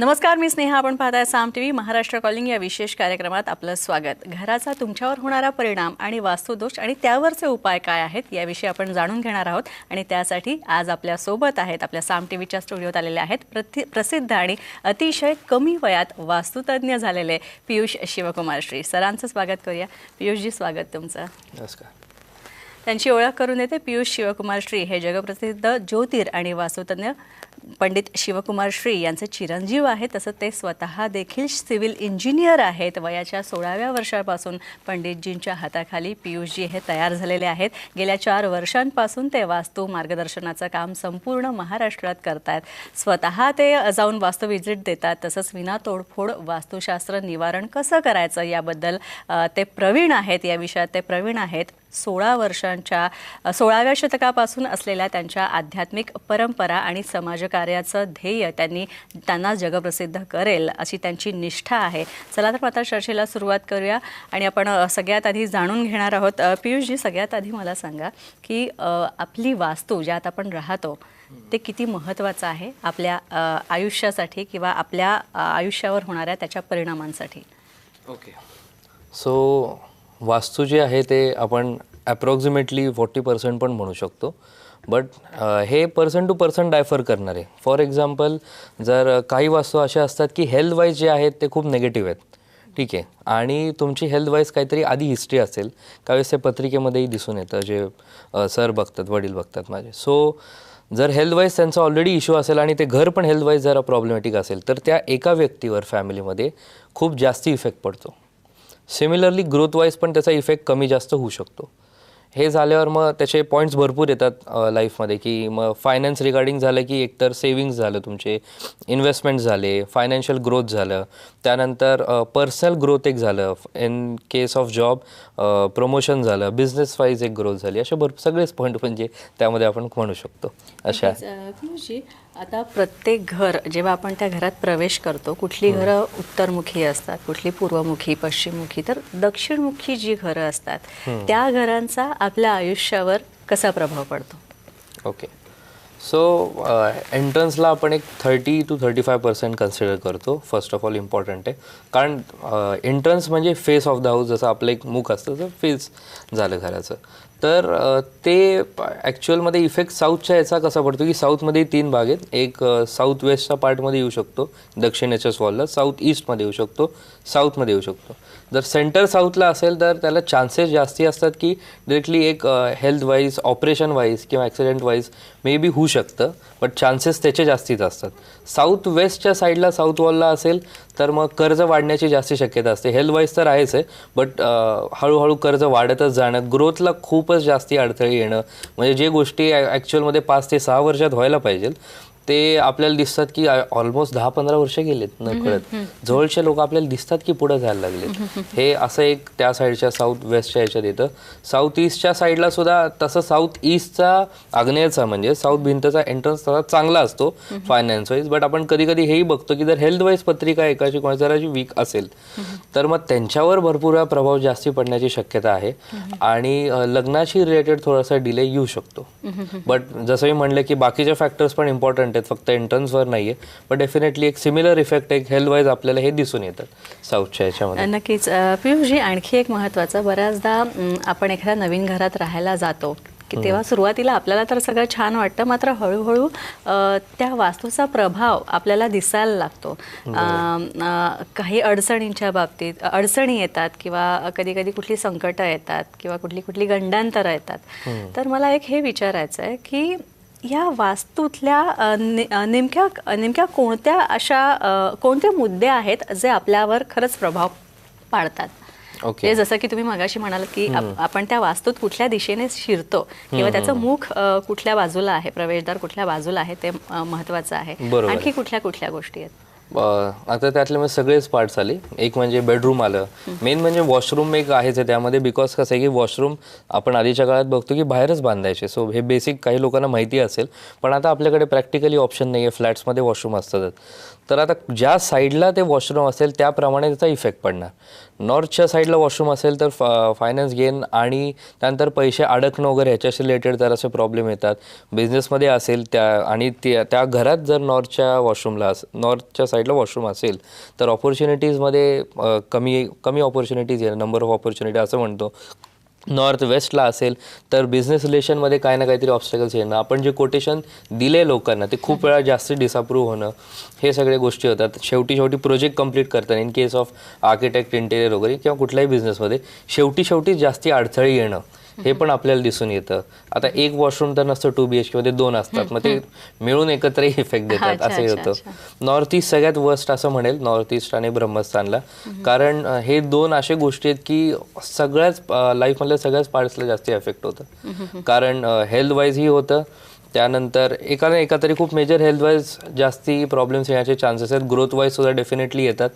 नमस्कार मी स्नेहा. आपण पाहताय Saam T V Maharashtra calling या विशेष कार्यक्रमात आपलं स्वागत. घराचा तुमच्यावर होणारा परिणाम आणि वास्तुदोष आणि त्यावरचे उपाय काय आहेत याविषयी आपण जाणून घेणार आहोत आणि त्यासाठी आज आपल्यासोबत आहेत आपल्या साम टी व्हीच्या स्टुडिओत आलेले आहेत प्रति प्रसिद्ध आणि अतिशय कमी वयात वास्तुतज्ञ झालेले पियुष शिवकुमार श्री. सरांचं स्वागत करूया. पियुषजी स्वागत तुमचं. नमस्कार. त्यांची ओळख करून देते पियुष शिवकुमार श्री. हे जगप्रसिद्ध ज्योतिर आणि वास्तुतज्ञ पंडित शिवकुमार श्री यांचे चिरंजीव आहेत तसं ते स्वतः देखील सिव्हिल इंजिनियर आहेत. वयाच्या सोळाव्या वर्षापासून पंडितजींच्या हाताखाली पियुषजी हे तयार झालेले आहेत. गेल्या चार वर्षांपासून ते वास्तू मार्गदर्शनाचं काम संपूर्ण महाराष्ट्रात करतायत. स्वतः ते जाऊन वास्तू व्हिजिट देतात तसंच विना तोडफोड वास्तुशास्त्र निवारण कसं करायचं याबद्दल ते प्रवीण आहेत या विषयात ते प्रवीण आहेत. सोळा वर्षांच्या सोळाव्या शतकापासून असलेल्या त्यांच्या आध्यात्मिक परंपरा आणि समाजकार्याचं ध्येय त्यांनी त्यांना जगप्रसिद्ध करेल अशी त्यांची निष्ठा आहे. चला तर आता चर्चेला सुरुवात करूया आणि आपण सगळ्यात आधी जाणून घेणार आहोत. पियुषजी सगळ्यात आधी मला सांगा की आपली वास्तू ज्यात आपण राहतो ते किती महत्त्वाचं आहे आपल्या आयुष्यासाठी किंवा आपल्या आयुष्यावर होणाऱ्या त्याच्या परिणामांसाठी? ओके. सो वास्तू जे आहे ते आपण ॲप्रॉक्सिमेटली फोर्टी पर्सेंट पण म्हणू शकतो. बट हे पर्सन टू पर्सन डायफर करणार. आहे फॉर एक्झाम्पल जर काही वास्तू अशा असतात की हेल्थ वाईज जे आहेत ते खूप नेगेटिव्ह आहेत. ठीक आहे. आणि तुमची हेल्थ वाईज काहीतरी आधी हिस्ट्री असेल. त्यावेळेस ते पत्रिकेमध्येही दिसून येतं जे सर बघतात वडील बघतात माझे. सो जर हेल्थवाईज त्यांचा ऑलरेडी इश्यू असेल आणि ते घर पण हेल्थवाईज जरा प्रॉब्लेमॅटिक असेल तर त्या एका व्यक्तीवर फॅमिलीमध्ये खूप जास्ती इफेक्ट पडतो. सिमिलरली ग्रोथ वाईज पण त्याचा इफेक्ट कमी जास्त होऊ शकतो. हे झाल्यावर मग त्याचे पॉईंट्स भरपूर येतात लाईफमध्ये की मग फायनान्स रिगार्डिंग झालं की एकतर सेविंग्स झालं तुमचे इन्व्हेस्टमेंट झाले फायनान्शियल ग्रोथ झालं. त्यानंतर पर्सनल ग्रोथ एक झालं. In case of job promotion झालं. बिझनेस वाईज एक ग्रोथ झाली. असे भरपूर सगळेच पॉईंट म्हणजे त्यामध्ये आपण म्हणू शकतो. अशा. आता प्रत्येक घर जेव्हा आपण त्या घरात प्रवेश करतो कुठली घरं उत्तरमुखी असतात कुठली पूर्वमुखी पश्चिममुखी तर दक्षिणमुखी जी घरं असतात त्या घरांचा आपल्या आयुष्यावर कसा प्रभाव पडतो? ओके. सो एंट्रन्सला आपण एक thirty two thirty five percent consider करतो. फर्स्ट ऑफ ऑल इम्पॉर्टंट आहे. कारण एंट्रन्स म्हणजे फेस ऑफ द हाऊस जसं आपलं एक मुख असतं तर फेस झालं घराचं. तर ते ॲक्च्युअलमध्ये इफेक्ट साऊथच्या याचा कसा पडतो की साऊथमध्ये तीन भाग आहेत. एक साऊथ वेस्टच्या पार्टमध्ये येऊ शकतो दक्षिणेच्या वॉलला साऊथ ईस्टमध्ये येऊ शकतो साऊथमध्ये येऊ शकतो. जर सेंटर साऊथला असेल तर त्याला चान्सेस जास्ती असतात की डिरेक्टली एक हेल्थ वाईज ऑपरेशन वाईज किंवा ॲक्सिडेंट वाईज मे बी होऊ शकतं बट चान्सेस त्याचे जास्तीच असतात. साऊथ वेस्टच्या साईडला साऊथ वॉलला असेल तर मग कर्ज वाढण्याची जास्त शक्यता असते. हेल्थ वाईज तर आहेच आहे बट हळूहळू कर्ज वाढतच जाणं ग्रोथला खूपच जास्ती अडथळे येणं म्हणजे जे गोष्टी ॲक्च्युअलमध्ये पाच ते सहा वर्षात व्हायला पाहिजे ते आपल्याला दिसतात की ऑलमोस्ट दहा पंधरा वर्ष गेलेत न कळत जवळचे लोक आपल्याला दिसतात की पुढे जायला लागलेत. हे असं एक त्या साईडच्या साऊथ वेस्टच्या ह्याच्यात येतं. साऊथ ईस्टच्या साईडला सुद्धा तसं साऊथ ईस्टचा आग्नेयचा म्हणजे साऊथ भिंतचा एंट्रन्स तसा चांगला असतो फायनान्स वाईज बट आपण कधी कधी हेही बघतो की जर हेल्थ वाईज पत्रिका एकाची कोणा जराची वीक असेल तर मग त्यांच्यावर भरपूर प्रभाव जास्ती पडण्याची शक्यता आहे. आणि लग्नाशी रिलेटेड थोडासा डिले येऊ शकतो. बट जसं मी म्हणलं की बाकीचे फॅक्टर्स पण इम्पॉर्टंट आहेत फक्त एंट्रन्सवर नाही आहे बट डेफिनेटली एक सिमिलर इफेक्ट एक हेल्थ वाईज आपल्याला हे दिसून येतात साऊथच्या ह्याच्यामध्ये नक्कीच. पियुषजी आणखी एक महत्त्वाचं बऱ्याचदा आपण एखाद्या नवीन घरात राहायला जातो की तेव्हा सुरुवातीला आपल्याला तर सगळं छान वाटतं मात्र हळूहळू त्या वास्तूचा प्रभाव आपल्याला दिसायला लागतो. काही अडचणींच्या बाबतीत अडचणी येतात किंवा कधी कधी कुठली संकटं येतात किंवा कुठली कुठली गंडांतरं येतात. तर मला एक हे विचारायचं आहे की या वास्तूतल्या ने- नेमक्या नेमक्या कोणत्या अशा कोणते मुद्दे आहेत जे आपल्यावर खरंच प्रभाव पाडतात? ओके. ते जसं की तुम्ही मगाशी म्हणाल की आप- आपण त्या वास्तूत कुठल्या दिशेने शिरतो किंवा त्याचं मुख कुठल्या बाजूला आहे प्रवेशद्वार कुठल्या बाजूला आहे ते महत्वाचं आहे. आणखी कुठल्या कुठल्या गोष्टी आहेत? आता त्यातले मग सगळेच पार्ट्स आले. एक म्हणजे बेडरूम आलं. मेन म्हणजे वॉशरूम एक आहेच आहे. त्यामध्ये बिकॉज कसं आहे की वॉशरूम आपण आधीच्या काळात बघतो की बाहेरच बांधायचे. सो हे बेसिक काही लोकांना माहिती असेल. पण आता आपल्याकडे प्रॅक्टिकली ऑप्शन नाही आहे फ्लॅट्समध्ये वॉशरूम असतातच. तर आता ज्या साईडला ते वॉशरूम असेल त्याप्रमाणे त्याचा इफेक्ट पडणार. नॉर्थच्या साईडला वॉशरूम असेल तर फायनान्स गेन आणि त्यानंतर पैसे अडकणं वगैरे ह्याच्याशी रिलेटेड जरासे प्रॉब्लेम येतात. बिझनेसमध्ये असेल त्या आणि त्या त्या घरात जर नॉर्थच्या वॉशरूमला अस नॉर्थच्या साईडला वॉशरूम असेल तर ऑपॉर्च्युनिटीजमध्ये कमी कमी ऑपॉर्च्युनिटीज आहे नंबर ऑफ ऑपॉर्च्युनिटी असं म्हणतो. नॉर्थ वेस्टला असेल तर बिझनेस रिलेशनमध्ये काही ना काहीतरी ऑब्स्टॅकल्स येणं. आपण जे कोटेशन दिले लोकांना ते खूप वेळा जास्त डिसअप्रूव्ह होणं. हे सगळे गोष्टी होतात. शेवटी शेवटी प्रोजेक्ट कंप्लीट करताना in case of architect interior वगैरे किंवा कुठल्याही बिझनेसमध्ये शेवटी शेवटी जास्ती अडथळे येणं. हे पण आपल्याला दिसून येतं. आता एक वॉशरूम तर नसतं टू बी एच मध्ये दोन असतात. मग ते मिळून एकत्र इफेक्ट देतात. असंही अच्छा, होतं नॉर्थ ईस्ट सगळ्यात वर्स्ट असं म्हणेल. नॉर्थ ईस्ट आणि ब्रह्मस्थानला. कारण हे दोन असे गोष्टी आहेत की सगळ्याच लाईफमधल्या सगळ्याच पार्ट्सला जास्त इफेक्ट होतं. कारण हेल्थ वाईजही होतं. त्यानंतर एका ना एका तरी खूप मेजर हेल्थ वाईज जास्ती प्रॉब्लेम्स येण्याचे चान्सेस आहेत. ग्रोथ वाईज सुद्धा डेफिनेटली येतात.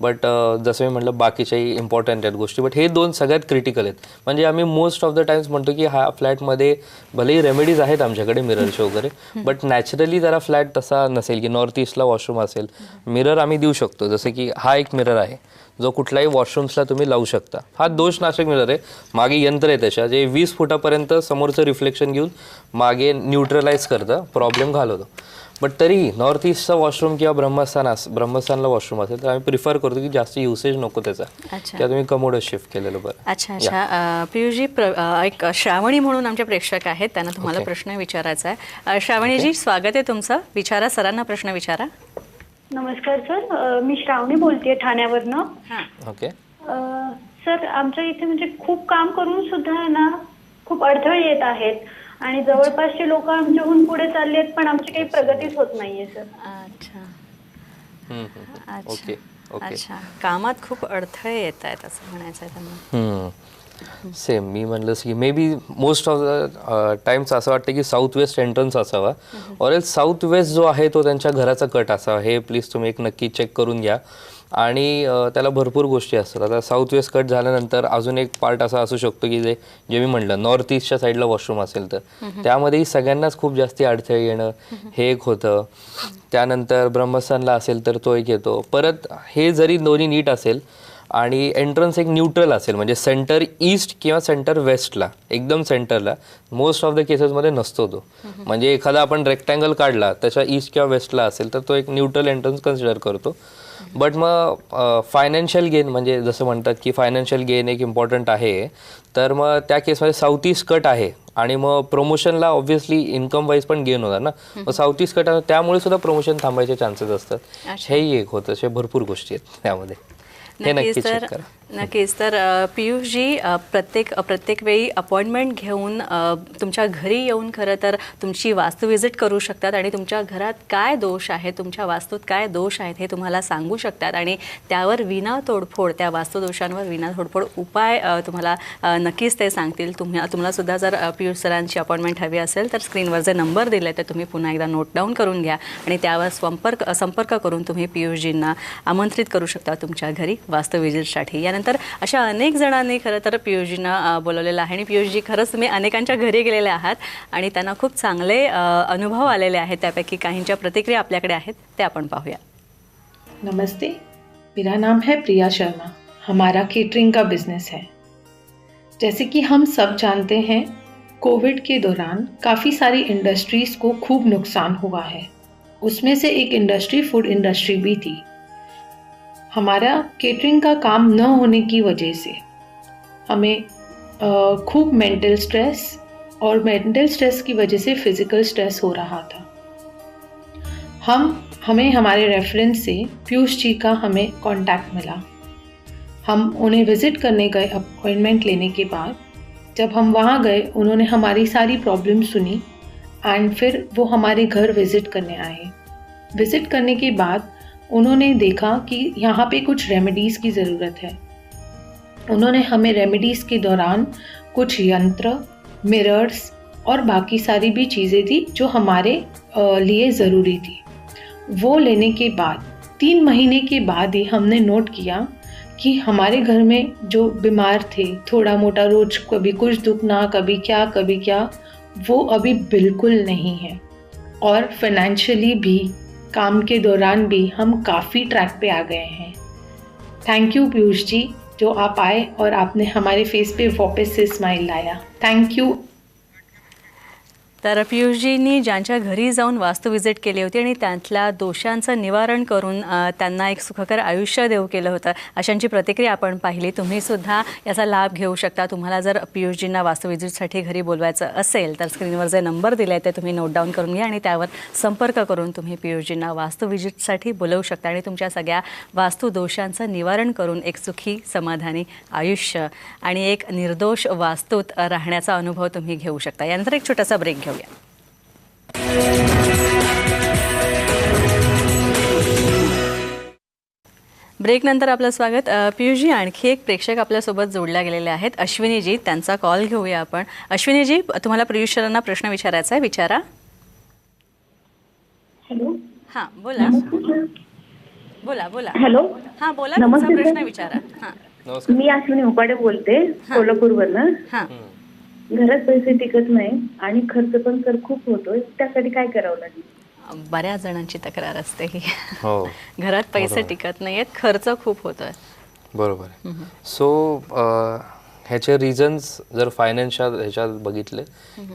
बट जसं मी म्हटलं बाकीच्याही इम्पॉर्टंट आहेत गोष्टी. बट हे दोन सगळ्यात क्रिटिकल आहेत. म्हणजे आम्ही मोस्ट ऑफ द टाइम्स म्हणतो की हा फ्लॅटमध्ये भलेही रेमेडीज आहेत आमच्याकडे मिररचे वगैरे. बट नॅचरली जरा फ्लॅट तसा नसेल की नॉर्थ ईस्टला वॉशरूम असेल. मिरर आम्ही देऊ शकतो. जसं की हा एक मिरर आहे. जो कुठल्याही वॉशरूम्सला तुम्ही लावू शकता. हा दोषनाशक मिरर आहे. मागे यंत्र आहे त्याच्या. जे वीस फुटापर्यंत समोरचं रिफ्लेक्शन घेऊन मागे न्यूट्रलाइज करतं. प्रॉब्लेम घालवतो. बट तरीही नॉर्थ ईस्टचा वॉशरूम किंवा ब्रह्मस्थान अस ब्रह्मस्थानला वॉशरूम असेल तर आम्ही प्रिफर करतो की जास्त युसेज नको त्याचा. अच्छा. किंवा तुम्ही कमोडच शिफ्ट केलेलं बरं. अच्छा अच्छा. अ, पियुषजी प्र अ, एक श्रावणी म्हणून आमचे प्रेक्षक आहेत त्यांना तुम्हाला. प्रश्न विचारायचा आहे. अ, श्रावणीजी स्वागत आहे तुमचं. विचारा सरांना प्रश्न विचारा. नमस्कार सर. अ, मी श्रावणी बोलतेय ठाण्यावरनं. ओके अ, सर आमच्या इथे म्हणजे खूप काम करून सुद्धा ना खूप अडथळे येत आहेत. आणि जवळपासचे लोक आमच्याहून पुढे चालले आहेत पण आमची काही प्रगतीच होत नाहीये सर. अच्छा. हम्म, हम्म. अच्छा ओके ओके. अच्छा. कामात खूप अडथळे येत आहेत असं म्हणायचं आहे त्यांना. सेम मी म्हणलं की maybe most of the times असं वाटतं की साऊथ वेस्ट एंट्रन्स असावा ऑर एल साऊथ वेस्ट जो आहे तो त्यांच्या घराचा कट असावा. हे प्लीज तुम्ही एक नक्की चेक करून घ्या. आणि त्याला भरपूर गोष्टी असतात. आता साऊथ वेस्ट कट झाल्यानंतर अजून एक पार्ट असा असू शकतो की जे जे मी म्हटलं नॉर्थ ईस्टच्या साईडला वॉशरूम असेल तर. त्यामध्येही सगळ्यांनाच खूप जास्ती अडथळे येणं हे एक होतं. त्यानंतर ब्रह्मस्थानला असेल तर तो एक येतो. परत हे जरी दोन्ही नीट असेल आणि एंट्रन्स एक न्यूट्रल असेल म्हणजे सेंटर ईस्ट किंवा सेंटर वेस्टला एकदम सेंटरला मोस्ट ऑफ द केसेसमध्ये नसतो तो. म्हणजे एखादा आपण रेक्टँगल काढला त्याच्या ईस्ट किंवा वेस्टला असेल तर तो एक न्यूट्रल एंट्रन्स कन्सिडर करतो. बट मग फायनान्शियल गेन म्हणजे जसं म्हणतात की फायनान्शियल गेन एक इम्पॉर्टंट आहे. तर मग त्या केसमध्ये साऊथ ईस्ट कट आहे. आणि मग प्रमोशनला ऑब्व्हियसली इन्कम वाईज पण गेन होणार ना. मग साऊथ ईस्ट कट त्यामुळे सुद्धा प्रमोशन थांबायचे चान्सेस असतात. हेही एक होतं असे भरपूर गोष्टी आहेत त्यामध्ये हे नक्की चेक करा. नक्कीच. तर पियुषजी प्रत्येक प्रत्येक वेळी अपॉइंटमेंट घेऊन तुमच्या घरी येऊन खरं तर तुमची वास्तू व्हिजिट करू शकतात आणि तुमच्या घरात काय दोष आहे तुमच्या वास्तूत काय दोष आहेत हे तुम्हाला सांगू शकतात आणि त्यावर विना तोडफोड त्या वास्तुदोषांवर विना तोडफोड उपाय तुम्हाला नक्कीच ते सांगतील. तुम्ही तुम्हाला सुद्धा जर पियुष सरांची अपॉइंटमेंट हवी असेल तर स्क्रीनवर जे नंबर दिले ते तुम्ही पुन्हा एकदा नोट डाऊन करून घ्या आणि त्यावर संपर्क संपर्क करून तुम्ही पियुषजींना आमंत्रित करू शकता तुमच्या घरी वास्तू व्हिजिटसाठी यानंतर अशा अनेक जणांनी खरं तर पियुषजींना बोलवलेलं आहे. आणि पियुषजी खरंच तुम्ही अनेकांच्या घरी गेलेले आहात आणि त्यांना खूप चांगले अनुभव आलेले आहेत. त्यापैकी काहींच्या प्रतिक्रिया आपल्याकडे आहेत ते आपण पाहूया. नमस्ते. मेरा नाम है प्रिया शर्मा. हमारा केटरिंग का बिजनेस है. जैसे कि हम सब जानते हैं कोविड के दौरान काफ़ी सारी इंडस्ट्रीज़ को खूब नुकसान हुआ है। उसमें से एक इंडस्ट्री फूड इंडस्ट्री भी थी। हमारा केटरिंग का काम न होने की वजह से हमें खूब मेंटल स्ट्रेस और मेंटल स्ट्रेस की वजह से फ़िज़िकल स्ट्रेस हो रहा था। हम, हमें हमारे रेफरेंस से पीयूष जी का हमें कांटेक्ट मिला। हम उन्हें विज़िट करने गए अपॉइंटमेंट लेने के बाद, जब हम वहाँ गए, उन्होंने हमारी सारी प्रॉब्लम सुनी एंड फिर वो हमारे घर विज़िट करने आए। विज़िट करने के बाद उन्होंने देखा कि यहाँ पे कुछ रेमेडीज़ की ज़रूरत है। उन्होंने हमें रेमेडीज़ के दौरान कुछ यंत्र मिरर्स और बाकी सारी भी चीज़ें दी जो हमारे लिए ज़रूरी थी। वो लेने के बाद, तीन महीने के बाद ही हमने नोट किया कि हमारे घर में जो बीमार थे, थोड़ा मोटा रोज कभी कुछ दुखना कभी क्या कभी क्या, वो अभी बिल्कुल नहीं है। और फाइनेंशियली भी काम के दौरान भी हम काफ़ी ट्रैक पे आ गए हैं। थैंक यू पीयूष जी जो आप आए और आपने हमारे फेस पे वापस से स्माइल लाया। थैंक यू तर पियुषजींनी ज्यांच्या घरी जाऊन वास्तू विजिट केली होती आणि त्यातल्या दोषांचं निवारण करून त्यांना एक सुखकर आयुष्य देऊ केलं होतं अशांची प्रतिक्रिया आपण पाहिली. तुम्ही सुद्धा याचा लाभ घेऊ शकता. तुम्हाला जर पियुषजींना वास्तू विजिटसाठी घरी बोलवायचं असेल तर स्क्रीनवर जे नंबर दिले आहेत ते तुम्ही नोट डाऊन करून घ्या आणि त्यावर संपर्क करून तुम्ही पियुषजींना वास्तू विजिटसाठी बोलवू शकता आणि तुमच्या सगळ्या वास्तू दोषांचं निवारण करून एक सुखी समाधानी आयुष्य आणि एक निर्दोष वास्तूत राहण्याचा अनुभव तुम्ही घेऊ शकता. यानंतर एक छोटासा ब्रेक घेऊया ब्रेकनंतर आपलं स्वागत. पियुषजी आणखी एक प्रेक्षक आपल्यासोबत जोडल्या गेलेले आहेत. अश्विनीजी त्यांचा कॉल घेऊया आपण. अश्विनीजी तुम्हाला पियुष सरांना प्रश्न विचारायचा आहे. विचारा. हॅलो. हां बोला. बोला बोला. हॅलो. हां बोला तुमचा प्रश्न. विचारा. हां. नमस्कार. मी अश्विनी उपाडे बोलते कोल्हापूरवरनं हां. घरात पैसे टिकत नाही आणि खर्च पण सर खूप होतोय त्यासाठी काय करावं लागेल? बऱ्याच जणांची तक्रार असते ही. हो. घरात पैसे टिकत नाहीयेत खर्च खूप होतोय. बरोबर सो ह्याचे रिझन्स जर फायनान्सच्या ह्याच्यात बघितले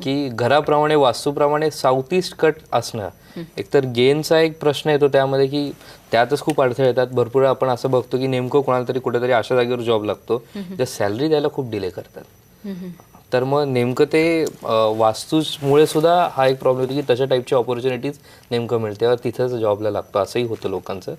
की घराप्रमाणे वास्तूप्रमाणे साऊथ ईस्ट कट असणं एकतर गेनचा एक प्रश्न येतो त्यामध्ये की त्यातच खूप अडथळे येतात. भरपूर आपण असं बघतो की नेमकं कोणाला तरी कुठेतरी अशा जागेवर जॉब लागतो जे सॅलरी द्यायला खूप डिले करतात. तर मग नेमकं ते वास्तूमुळे सुद्धा हा एक प्रॉब्लेम होतो की तशा टाईपची ऑपॉर्च्युनिटीज नेमकं मिळते. तिथंच जॉबला लागतो. असंही होतं लोकांचं.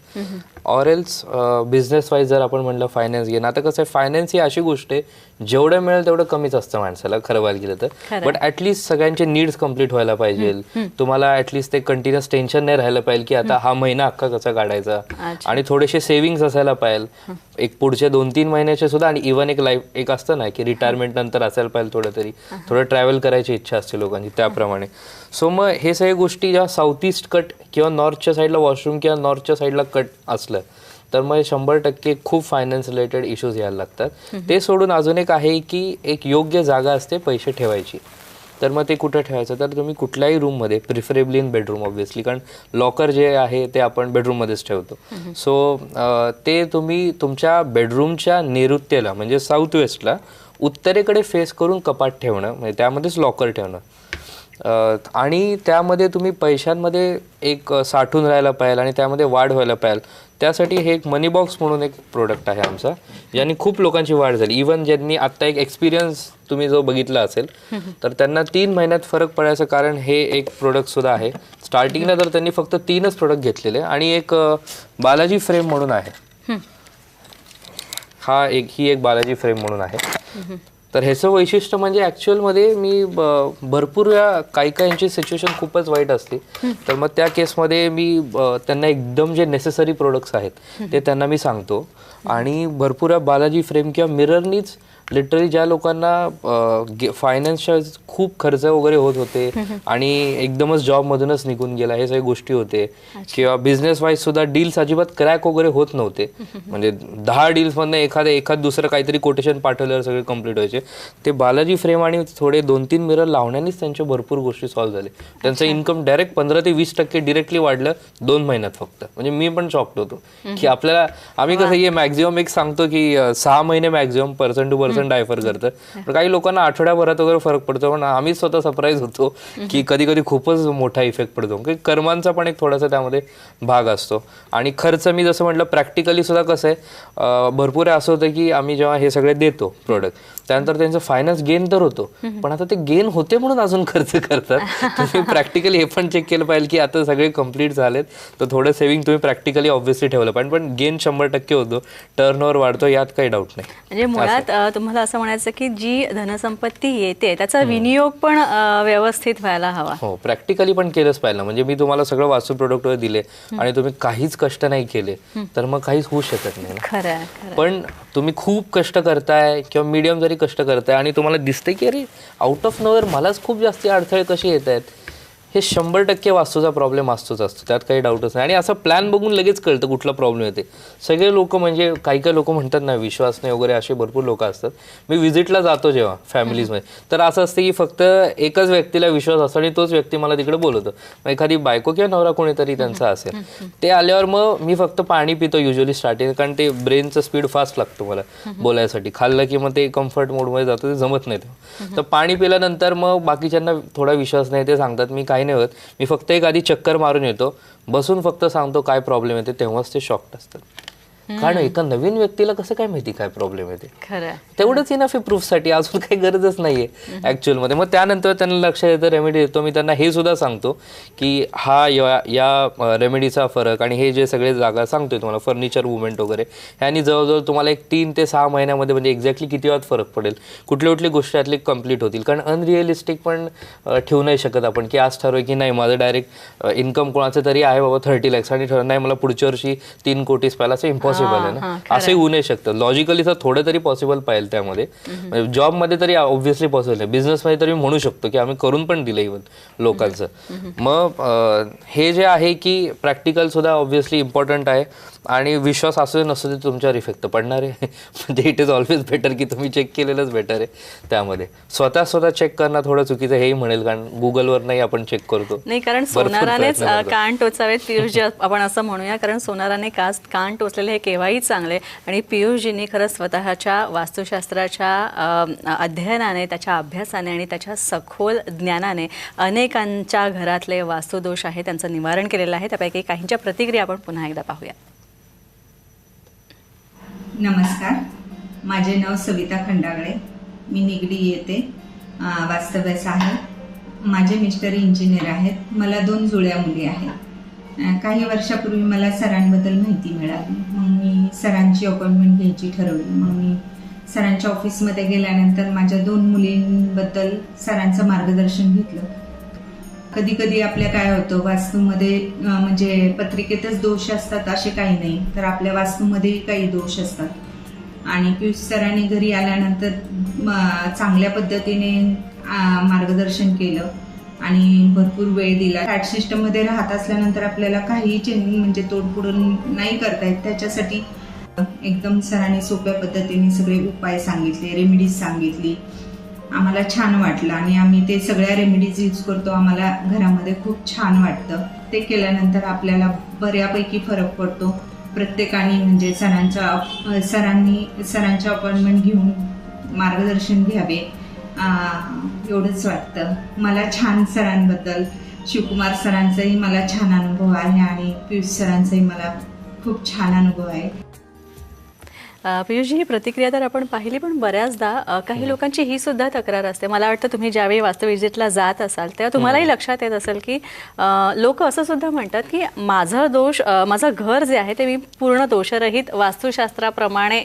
ऑर एल्स बिझनेस वाईज जर आपण म्हणलं फायनान्स घेणं आता कसं आहे फायनान्स ही अशी गोष्ट आहे जेवढं मिळेल तेवढं कमीच असतं माणसाला खरं व्हायला गेलं तर. बट ॲटलिस्ट सगळ्यांचे नीड्स कंप्लीट व्हायला पाहिजे. तुम्हाला ॲटलिस्ट ते कंटिन्युअस टेन्शन नाही राहिलं पाहिजे की आता हा महिना अख्खा कसा काढायचा. आणि थोडेसे सेव्हिंग्स असायला पाहिजे. एक पुढचे दोन तीन महिन्याचे सुद्धा आणि इव्हन एक लाईफ एक असतं ना की रिटायरमेंट नंतर असायला पाहिजे थोडं तरी. थोडं ट्रॅव्हल करायची इच्छा असते लोकांची त्याप्रमाणे. सो मग हे सगळे गोष्टी ज्या साऊथ ईस्ट कट किंवा नॉर्थच्या साईडला वॉशरूम किंवा नॉर्थच्या साईडला कट असलं तर मग शंभर टक्के खूप फायनान्स रिलेटेड इश्यूज यायला लागतात. ते सोडून अजून एक आहे की एक योग्य जागा असते पैसे ठेवायची. तर मग ते कुठं ठेवायचं? तर तुम्ही कुठल्याही रूममध्ये प्रिफरेबली इन बेडरूम ऑब्व्हियसली कारण लॉकर जे आहे ते आपण बेडरूममध्येच ठेवतो. सो ते तुम्ही तुमच्या बेडरूमच्या नैऋत्येला म्हणजे साऊथ वेस्टला उत्तरेकडे फेस करून कपाट ठेवणं म्हणजे त्यामध्येच लॉकर ठेवणं. आणि त्यामध्ये तुम्ही पैशांमध्ये एक साठून राहायला पाहिजे आणि त्यामध्ये वाढ व्हायला पाहिजे त्यासाठी हे एक मनी बॉक्स म्हणून एक प्रोडक्ट आहे आमचा ज्यांनी खूप लोकांची वाढ झाली. इवन ज्यांनी आत्ता एक एक्सपिरियन्स तुम्ही जो बघितला असेल तर त्यांना तीन महिन्यात फरक पडायचं कारण हे एक प्रोडक्ट सुद्धा आहे. स्टार्टिंगला तर त्यांनी फक्त तीनच प्रोडक्ट घेतलेले आणि एक बालाजी फ्रेम म्हणून आहे. हा. एक ही एक बालाजी फ्रेम म्हणून आहे. तर ह्याचं वैशिष्ट्य म्हणजे ॲक्च्युअलमध्ये मी भरपूर वेळा काही काहींची सिच्युएशन खूपच वाईट असते. तर मग त्या केसमध्ये मी त्यांना एकदम जे नेसेसरी प्रोडक्ट्स आहेत ते त्यांना मी सांगतो. आणि भरपूर बालाजी फ्रेम किंवा मिररनीच लिटरली ज्या लोकांना फायनान्सच्या खूप खर्च वगैरे होत होते आणि एकदमच जॉबमधूनच निघून गेला हे सगळ्या गोष्टी होते. किंवा बिझनेस वाईज सुद्धा डील्स अजिबात क्रॅक वगैरे होत नव्हते. म्हणजे दहा डील्समधनं एखादं एखाद दुसरं काहीतरी कोटेशन पाठवल्यावर सगळे कंप्लीट व्हायचे. ते बालाजी फ्रेम आणि थोडे दोन तीन मिरर लावण्यानेच त्यांच्या भरपूर गोष्टी सॉल्व्ह झाले. त्यांचं इन्कम डायरेक्ट पंधरा ते वीस टक्के डिरेक्टली वाढलं दोन महिन्यात फक्त. म्हणजे मी पण शॉक्ड होतो. की आपल्याला आम्ही कसं हे मॅक्झिमम एक सांगतो की सहा महिने maximum person to person differ करतं. पण काही लोकांना आठवड्याभरात वगैरे फरक पडतो पण आम्ही स्वतः सरप्राईज होतो की कधी कधी खूपच मोठा इफेक्ट पडतो. की कर्मांचा पण एक थोडासा त्यामध्ये भाग असतो. आणि खर्च मी जसं म्हटलं प्रॅक्टिकली सुद्धा कसं आहे भरपूर असं होतं की आम्ही जेव्हा हे सगळे देतो प्रोडक्ट त्यानंतर त्यांचं फायनान्स गेन तर होतो. पण आता ते गेन होते म्हणून अजून खर्च करतात. तुम्ही प्रॅक्टिकली हे पण चेक केलं पाहिजे की आता सगळे कंप्लीट झालेत तर थोडं सेव्हिंग तुम्ही प्रॅक्टिकली ऑब्व्हियसली ठेवलं पाहिजे. पण गेन शंभर टक्के होतो. टर्न ओव्हर वाढतो यात काही डाऊट नाही. म्हणजे मुळात तुम्हाला असं म्हणायचं की जी धनसंपत्ती येते त्याचा विनियोग पण व्यवस्थित व्हायला हवा. हो प्रॅक्टिकली पण केलंच पाहिजे म्हणजे मी तुम्हाला सगळं वास्तू प्रोडक्ट दिले आणि तुम्ही काहीच कष्ट नाही केले तर मग काहीच होऊ शकत नाही खरं पण तुम्ही खूप कष्ट करताय किंवा मीडियम जरी कष्ट करताय आणि तुम्हाला दिसतंय की अरे आउट ऑफ नोअर मलाच खूप जास्ती अडथळे कसे येत आहेत हे शंभर टक्के वास्तूचा प्रॉब्लेम असतोच असतो. त्यात काही डाऊटच नाही. आणि असं प्लॅन बघून लगेच कळतं कुठला प्रॉब्लेम येते सगळे लोक म्हणजे काही काही लोक म्हणतात ना विश्वास नाही वगैरे असे भरपूर लोक असतात. मी व्हिजिटला जातो जेव्हा फॅमिलीजमध्ये तर असं असतं की फक्त एकच व्यक्तीला विश्वास असतो आणि तोच व्यक्ती मला तिकडे बोलवतो. मग एखादी बायको किंवा नवरा कोणीतरी त्यांचा असेल ते आल्यावर मग मी फक्त पाणी पितो युजली स्टार्टिंग कारण ते ब्रेनचं स्पीड फास्ट लागतो मला बोलायसाठी. खाल्लं की मग ते कम्फर्ट मोडमध्ये जातं ते जमत नाही. तर पाणी पिल्यानंतर मग बाकीच्यांना थोडा विश्वास नाही ते सांगतात मी काही नाही होत. मी फक्त एक आधी चक्कर मारून येतो. बसून फक्त सांगतो काय प्रॉब्लेम येते तेव्हाच ते शॉक्ट असतात. कारण एका नवीन व्यक्तीला कसं काय माहिती काय प्रॉब्लेम आहे. तेवढंच इनफ आहे प्रूफसाठी अजून काही गरजच नाहीये ऍक्च्युअलमध्ये मग त्यानंतर त्यांना लक्षात येतं रेमेडी देतो. मी त्यांना हे सुद्धा सांगतो की हा या या रेमेडीचा फरक आणि हे जे सगळे जागा सांगतोय तुम्हाला फर्निचर मुवमेंट वगैरे ह्यानी जवळजवळ तुम्हाला एक तीन ते सहा महिन्यामध्ये म्हणजे एक्झॅक्टली किती वेळात फरक पडेल? कुठली कुठली गोष्टी यातली कंप्लीट होतील? कारण अनरिअलिस्टिक पण ठेवू नाही शकत आपण की आज ठरवू की नाही माझं डायरेक्ट इन्कम कोणाचं तरी आहे बाबा थर्टी लॅक्स आणि नाही मला पुढच्या वर्षी तीन कोटीच पाहिजे असं इम्पॉसिबल आहे ना? असं होऊ नाही शकतं. लॉजिकली तर थोडं तरी पॉसिबल पाहिजे त्यामध्ये. म्हणजे जॉबमध्ये तरी ऑब्व्हियसली पॉसिबल आहे. बिझनेसमध्ये तरी म्हणू शकतो की आम्ही करून पण दिलं इव्हन लोकांचं. मग हे जे आहे की प्रॅक्टिकल सुद्धा ऑब्व्हियसली इम्पॉर्टंट आहे. आणि विश्वास असू दे नसू दे तुमच्यावर इफेक्ट पडणार आहे. म्हणजे इट इज ऑलवेज बेटर की तुम्ही चेक केलेलंच बेटर आहे त्यामध्ये. स्वतः स्वतः चेक करणं थोडं चुकीचं हेही म्हणेल कारण गुगलवर नाही आपण चेक करतो. नाही कारण सोनारानेच. कान टोचावेत पियुषजी आपण असं म्हणूया कारण सोनाराने कास कान टोचलेले हे केव्हाही चांगले. आणि पियुषजींनी खरं स्वतःच्या वास्तुशास्त्राच्या अध्ययनाने त्याच्या अभ्यासाने आणि त्याच्या सखोल ज्ञानाने अनेकांच्या घरातले वास्तुदोष आहे त्यांचं निवारण केलेलं आहे. त्यापैकी काहींच्या प्रतिक्रिया आपण पुन्हा एकदा पाहूया नमस्कार. माझे नाव सविता खंडागळे. मी निगडी येते वास्तव्यास आहे. माझे मिस्टर इंजिनियर आहेत. मला दोन जुळ्या मुली आहेत. काही वर्षापूर्वी मला सरांबद्दल माहिती मिळाली. मग मी सरांची अपॉइंटमेंट घ्यायची ठरवली. मग मी सरांच्या ऑफिसमध्ये गेल्यानंतर माझ्या दोन मुलींबद्दल सरांचं मार्गदर्शन घेतलं. कधी कधी आपल्या काय होतं वास्तूमध्ये म्हणजे पत्रिकेतच दोष असतात असे काही नाही तर आपल्या वास्तूमध्येही काही दोष असतात. आणि पियुष सरांनी घरी आल्यानंतर चांगल्या पद्धतीने मार्गदर्शन केलं. आणि भरपूर वेळ दिला. फॅट सिस्टममध्ये राहत असल्यानंतर आपल्याला काही चेंज म्हणजे तोडफोडून नाही करता येत. त्याच्यासाठी एकदम सरांनी सोप्या पद्धतीने सगळे उपाय सांगितले रेमेडीज सांगितली. आम्हाला छान वाटलं आणि आम्ही ते सगळ्या रेमेडीज यूज करतो. आम्हाला घरामध्ये खूप छान वाटतं. ते केल्यानंतर आपल्याला बऱ्यापैकी फरक पडतो. प्रत्येकाने म्हणजे सरांच्या सरांनी सरांच्या अपॉइंटमेंट घेऊन मार्गदर्शन घ्यावे. एवढंच वाटतं. मला छान सरांबद्दल शिवकुमार सरांचाही मला छान अनुभव आहे आणि पियुष सरांचाही मला खूप छान अनुभव आहे. पियुषजी ही प्रतिक्रिया तर आपण पाहिली पण बऱ्याचदा काही लोकांची ही सुद्धा तक्रार असते. मला वाटतं तुम्ही ज्यावेळी वास्तव विजिटला जात असाल तेव्हा तुम्हालाही लक्षात येत असेल की लोक असं सुद्धा म्हणतात की माझं दोष माझं घर जे आहे ते मी पूर्ण दोषरहित वास्तुशास्त्राप्रमाणे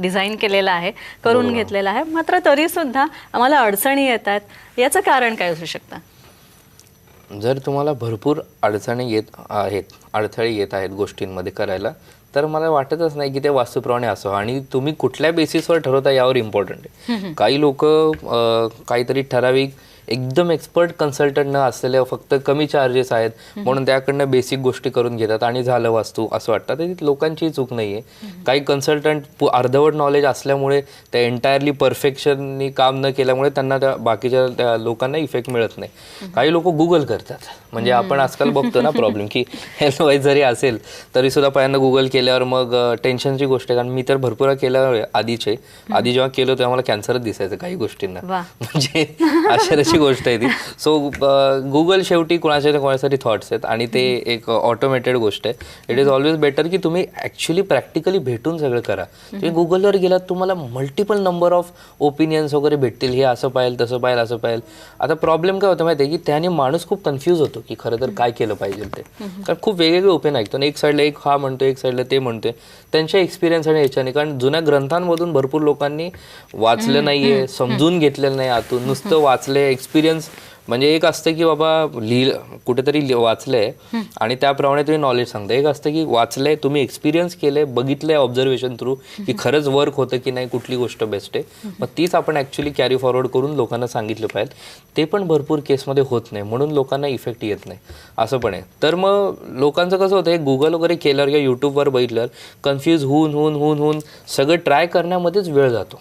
डिझाईन केलेलं आहे करून घेतलेलं आहे. मात्र तरी सुद्धा आम्हाला अडचणी येतात. याचं कारण काय असू शकतं? जर तुम्हाला भरपूर अडचणी येत आहेत अडथळे येत आहेत गोष्टींमध्ये करायला तर मला वाटतच नाही की ते वास्तूप्रमाणे असावं आणि तुम्ही कुठल्या बेसिसवर ठरवता यावर इम्पॉर्टंट आहे. काही लोक काहीतरी ठराविक एकदम एक्सपर्ट कन्सल्टंट न असलेले फक्त कमी चार्जेस आहेत. म्हणून त्याकडनं बेसिक गोष्टी करून घेतात आणि झालं वास्तू असं वाटतं. तर ती लोकांची चूक नाही आहे काही कन्सल्टंट अर्धवट नॉलेज असल्यामुळे त्या एंटायरली परफेक्शननी काम न केल्यामुळे त्यांना त्या बाकीच्या त्या लोकांना इफेक्ट मिळत नाही. काही लोक गुगल करतात. म्हणजे आपण आजकाल बघतो ना प्रॉब्लेम की हेल्थ वाईज जरी असेल तरी सुद्धा पहिल्यांदा गुगल केल्यावर मग टेन्शनची गोष्ट आहे. कारण मी तर भरपूर केल्यावर आधीचे आधी जेव्हा केलं तेव्हा मला कॅन्सरच दिसायचं काही गोष्टींना. म्हणजे आश्चर्याची गोष्ट आहे ती. सो गुगल शेवटी कोणाच्या ना कोणासाठी थॉट्स आहेत आणि ते एक ऑटोमेटेड गोष्ट आहे. इट इज ऑलवेज बेटर की तुम्ही ॲक्च्युली प्रॅक्टिकली भेटून सगळं करा. तुम्ही गुगलवर गेलात तुम्हाला मल्टिपल नंबर ऑफ ओपिनियन्स वगैरे भेटतील. हे असं पाहिजे तसं पाहिजे असं पाहिजे आता प्रॉब्लेम काय होतं माहिती आहे की त्याने माणूस खूप कन्फ्यूज होतो की खरं तर काय केलं पाहिजे ते. कारण खूप वेगवेगळे ओपिनियन ऐकतो आणि एक साईडला एक हा म्हणतो एक साईडला ते म्हणतोय. त्यांच्या एक्सपिरियन्स आणि याच्याने. कारण जुन्या ग्रंथांमधून भरपूर लोकांनी वाचलं नाहीये समजून घेतलेलं नाही आतून. नुसतं वाचले एक्सपिरियन्स म्हणजे एक असतं की बाबा लिह कुठेतरी वाचलंय आणि त्याप्रमाणे तुम्ही नॉलेज सांगता एक असतं की वाचलंय तुम्ही एक्सपिरियन्स केलंय बघितलंय ऑब्झर्वेशन थ्रू की खरंच वर्क होतं की नाही कुठली गोष्ट बेस्ट आहे. मग तीच आपण ॲक्च्युली कॅरी फॉरवर्ड करून लोकांना सांगितलं पाहिजे. ते पण भरपूर केसमध्ये होत नाही म्हणून लोकांना इफेक्ट येत नाही. असं पण आहे. तर मग लोकांचं कसं होतं हे गुगल वगैरे केल्यावर किंवा यूट्यूबवर बघितल्यावर कन्फ्यूज होऊन होऊन होऊन होऊन सगळं ट्राय करण्यामध्येच वेळ जातो.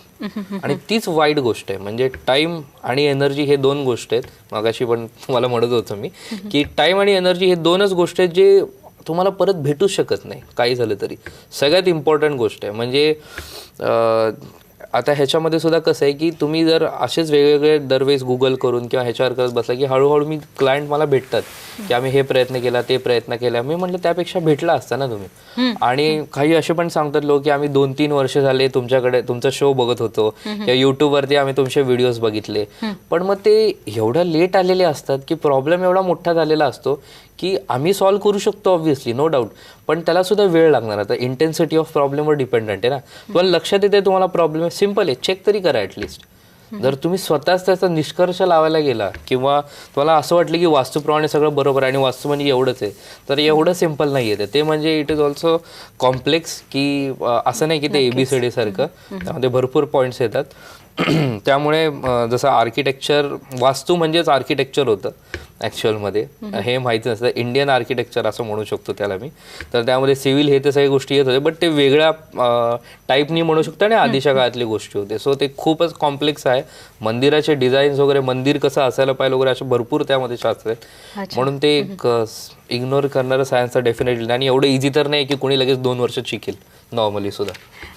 आणि तीच वाईट गोष्ट आहे. म्हणजे टाईम आणि एनर्जी हे दोन गोष्ट आहेत. मगाशी पण तुम्हाला म्हणत होतो मी की टाईम आणि एनर्जी हे दोनच गोष्ट आहेत जे तुम्हाला परत भेटूच शकत नाही काही झालं तरी. सगळ्यात इम्पॉर्टंट गोष्ट आहे. म्हणजे आता ह्याच्यामध्ये सुद्धा कसं आहे की तुम्ही जर असेच वेगवेगळे दरवेळेस गुगल करून किंवा ह्याच्यावर करत बसला की हळूहळू मी क्लायंट मला भेटतात की आम्ही हे प्रयत्न केला ते प्रयत्न केला. मी म्हटलं त्यापेक्षा भेटला असता ना तुम्ही. आणि काही असे पण सांगतात लोक की आम्ही दोन तीन वर्ष झाले तुमच्याकडे तुमचा शो बघत होतो. किंवा युट्यूबवरती आम्ही तुमचे व्हिडिओज बघितले. पण मग ते एवढ्या लेट आलेले असतात की प्रॉब्लेम एवढा मोठा झालेला असतो की आम्ही सॉल्व्ह करू शकतो ऑब्व्हियसली नो डाऊट पण त्याला सुद्धा वेळ लागणार. आता इंटेन्सिटी ऑफ प्रॉब्लेमवर डिपेंडंट आहे ना? तुम्हाला लक्षात येते तुम्हाला प्रॉब्लेम आहे? सिंपल आहे. चेक तरी करा ॲटलिस्ट जर तुम्ही स्वतःच त्याचा निष्कर्ष लावायला गेला किंवा तुम्हाला असं वाटलं की वास्तूप्रमाणे सगळं बरोबर आहे आणि वास्तू म्हणजे एवढंच आहे तर एवढं सिंपल नाही आहे ते. म्हणजे इट इज ऑल्सो कॉम्प्लेक्स की असं नाही की ते एबीसीडी सारखं. त्यामध्ये भरपूर पॉईंट्स येतात. त्यामुळे जसं आर्किटेक्चर वास्तू म्हणजेच आर्किटेक्चर होतं. ॲक्च्युअलमध्ये हे माहिती नसतं. इंडियन आर्किटेक्चर असं म्हणू शकतो त्याला मी. तर त्यामध्ये सिव्हिल हे ते सगळ्या गोष्टी येत होते बट ते वेगळ्या टाईपनी म्हणू शकतो आणि आधीच्या काळातली गोष्टी होते. सो ते खूपच कॉम्प्लेक्स आहे. मंदिराचे डिझाईन्स वगैरे मंदिर कसं असायला पाहिजे वगैरे असे भरपूर त्यामध्ये शास्त्र आहेत. म्हणून ते एक इग्नोर करणारं सायन्स डेफिनेटली आणि एवढं इझी तर नाही की कोणी लगेच दोन वर्ष शिकेल. नॉर्मली सुद्धा.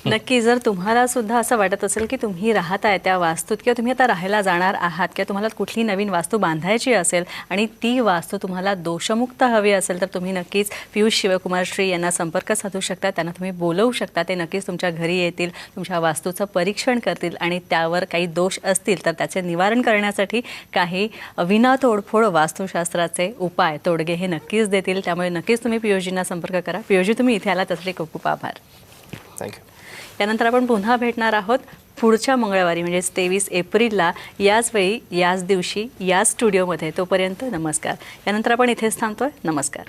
नक्की जर तुम्हाला सुद्धा असं वाटत असेल की तुम्ही राहताय त्या वास्तूत किंवा तुम्ही आता राहायला जाणार आहात किंवा तुम्हाला कुठली नवीन वास्तू बांधायची असेल आणि ती वास्तू तुम्हाला दोषमुक्त हवी असेल तर तुम्ही नक्कीच पियुष शिवकुमार श्री यांना संपर्क साधू शकता. त्यांना तुम्ही बोलवू शकता. ते नक्कीच तुमच्या घरी येतील तुमच्या वास्तूचं परीक्षण करतील आणि त्यावर काही दोष असतील तर त्याचे निवारण करण्यासाठी काही विना तोडफोड वास्तुशास्त्राचे उपाय तोडगे हे नक्कीच नक्कीच देतील त्यामुळे नक्कीच तुम्ही पियुषजींना संपर्क करा. पियुषजी तुम्ही इथे आला त्यासाठी खूप खूप आभार. थँक्यू त्यानंतर आपण पुन्हा भेटणार आहोत पुढच्या मंगळवारी म्हणजेच तेवीस एप्रिलला. याच वेळी याच दिवशी याच स्टुडिओमध्ये. तोपर्यंत नमस्कार. यानंतर आपण इथेच थांबतोय. नमस्कार.